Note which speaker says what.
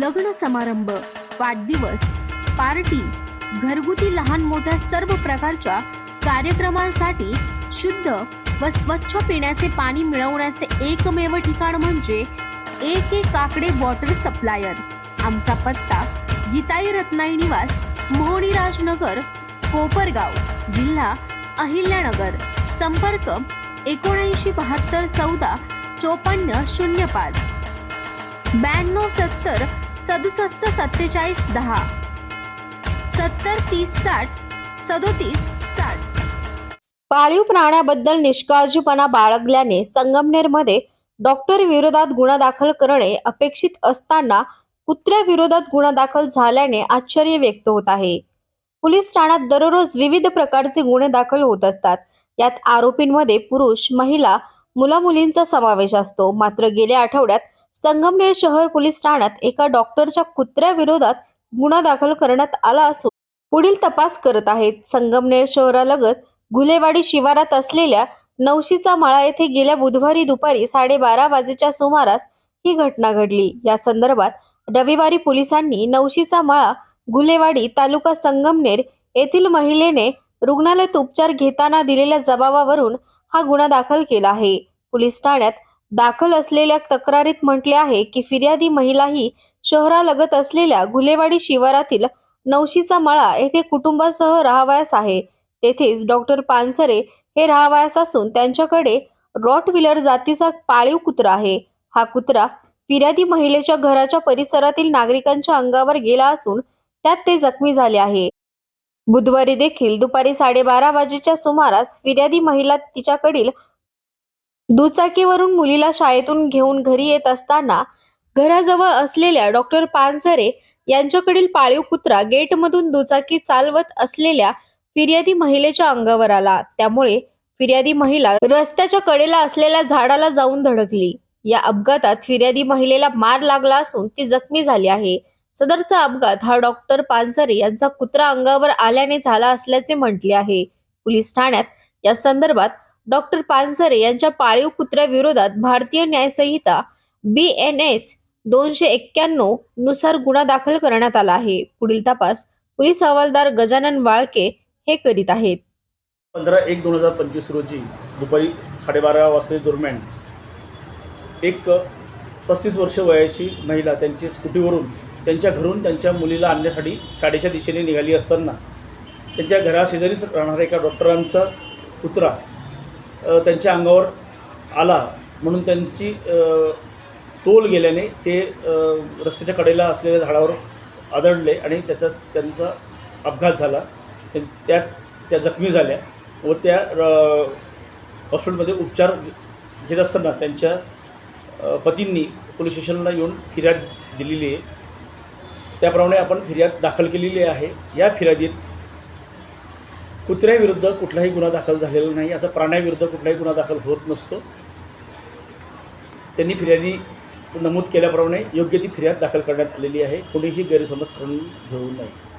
Speaker 1: लग्न समारंभ वाढदिवस पार्टी घरगुती लहान मोठ्या सर्व प्रकारच्या कार्यक्रमांसाठी शुद्ध व स्वच्छ पिण्याचे पाणी मिळवण्याचे एकमेव ठिकाण म्हणजे एक एक काकडे वॉटर सप्लायर. आमचा पत्ता गीताई रत्नाई निवास मोहनी राजनगर कोपरगाव जिल्हा अहिल्यानगर. संपर्क एकोणऐंशी बहात्तर चौदा चोपन्न शून्य पाच. ब्याण्णव सत्तर सदुसष्ट सत्तेचाळीस दहा. सत्तर तीस साठ सदोतीस साठ. पाळीव प्राण्याबद्दल निष्काळजीपणा बाळगल्याने संगमनेरमध्ये डॉक्टर विरोधात गुन्हा दाखल करणे अपेक्षित असताना कुत्र्या विरोधात गुन्हा दाखल झाल्याने आश्चर्य व्यक्त होत आहे. पोलीस ठाण्यात दररोज विविध प्रकारचे गुन्हे दाखल होत असतात. यात आरोपींमध्ये पुरुष महिला मुलामुलींचा समावेश असतो. मात्र गेल्या आठवड्यात संगमनेर शहर पोलीस ठाण्यात एका डॉक्टरच्या कुत्र्याविरोधात गुन्हा दाखल करण्यात आला असून पुढील तपास करत आहेत. संगमनेर शहरालगत घुलेवाडी शिवारात असलेल्या नवशीचा माळा येथे गेल्या बुधवारी दुपारी साडेबारा वाजेच्या सुमारास ही घटना घडली. या संदर्भात रविवारी पोलिसांनी नवशीचा माळा घुलेवाडी तालुका संगमनेर येथील महिलेने रुग्णालयात उपचार घेताना दिलेल्या जबाबावरून हा गुन्हा दाखल केला आहे. पोलीस ठाण्यात दाखल असलेल्या तक्रारीत म्हटले आहे की फिर्यादी महिला ही शहरालगत असलेल्या घुलेवाडी शिवारातील नवशीचा मळा येथे कुटुंबासह राहावयास आहे. तेथेच डॉक्टर पानसरे हे राहावयास असून त्यांच्याकडे रॉट व्हीलर जातीचा पाळीव कुत्रा आहे. हा कुत्रा फिर्यादी महिलेच्या घराच्या परिसरातील नागरिकांच्या अंगावर गेला असून त्यात ते जखमी झाले आहे. बुधवारी देखील दुपारी साडेबारा वाजेच्या सुमारास फिर्यादी महिला तिच्याकडील दुचाकीवरून मुलीला शाळेतून घेऊन घरी येत असताना घराजवळ असलेल्या डॉक्टर पानसरे यांच्याकडील पाळीव कुत्रा गेटमधून दुचाकी चालवत असलेल्या फिर्यादी महिलेच्या अंगावर आला. त्यामुळे फिर्यादी महिला रस्त्याच्या कडेला असलेल्या झाडाला जाऊन धडकली. या अपघातात फिर्यादी महिलेला मार लागला असून ती जखमी झाली आहे. सदरचा अपघात हा डॉक्टर पानसरे यांचा कुत्रा अंगावर आल्याने झाला असल्याचे म्हटले आहे. पोलीस ठाण्यात या संदर्भात डॉक्टर पानसरे यांच्या पाळीव कुत्र्याविरोधात भारतीय न्यायसंहिता बी एन एस दोनशे एक्क्याण्णवनुसार गुन्हा दाखल करण्यात आला आहे. पुढील तपास पोलीस हवालदार गजानन वाळके हे करीत आहेत.
Speaker 2: पंधरा एक दोन हजार पंचवीस रोजी दुपारी साडेबारा वाजता दरम्यान एक पस्तीस वर्ष वयाची महिला त्यांची स्कूटीवरून त्यांच्या घरून त्यांच्या मुलीला आणण्यासाठी शाळेच्या दिशेने निघाली असताना त्यांच्या घराशेजारीच राहणाऱ्या एका डॉक्टरांचा कुत्रा त्यांच्या अंगावर आला म्हणून त्यांची तोल गेल्याने ते रस्त्याच्या कडेला असलेल्या झाडावर आदळले आणि त्याचा त्यांचा अपघात झाला. त्या- त्यात त्या जखमी झाल्या व त्या हॉस्पिटलमध्ये उपचार घेत असताना त्यांच्या पतींनी पोलीस स्टेशनला येऊन फिर्याद दिलेली आहे. त्याप्रमाणे आपण फिर्याद दाखल केलेली आहे. या फिर्यादीत कुत्र्याविरुद्ध कुठलाही गुन्हा दाखल झालेला नाही असा प्राण्याविरुद्ध कुठलाही गुन्हा दाखल होत नसतो. त्यांनी फिर्यादी नमूद केल्याप्रमाणे योग्य ती फिर्याद दाखल करण्यात आलेली आहे. कोणीही गैरसमज करून घेऊ नये.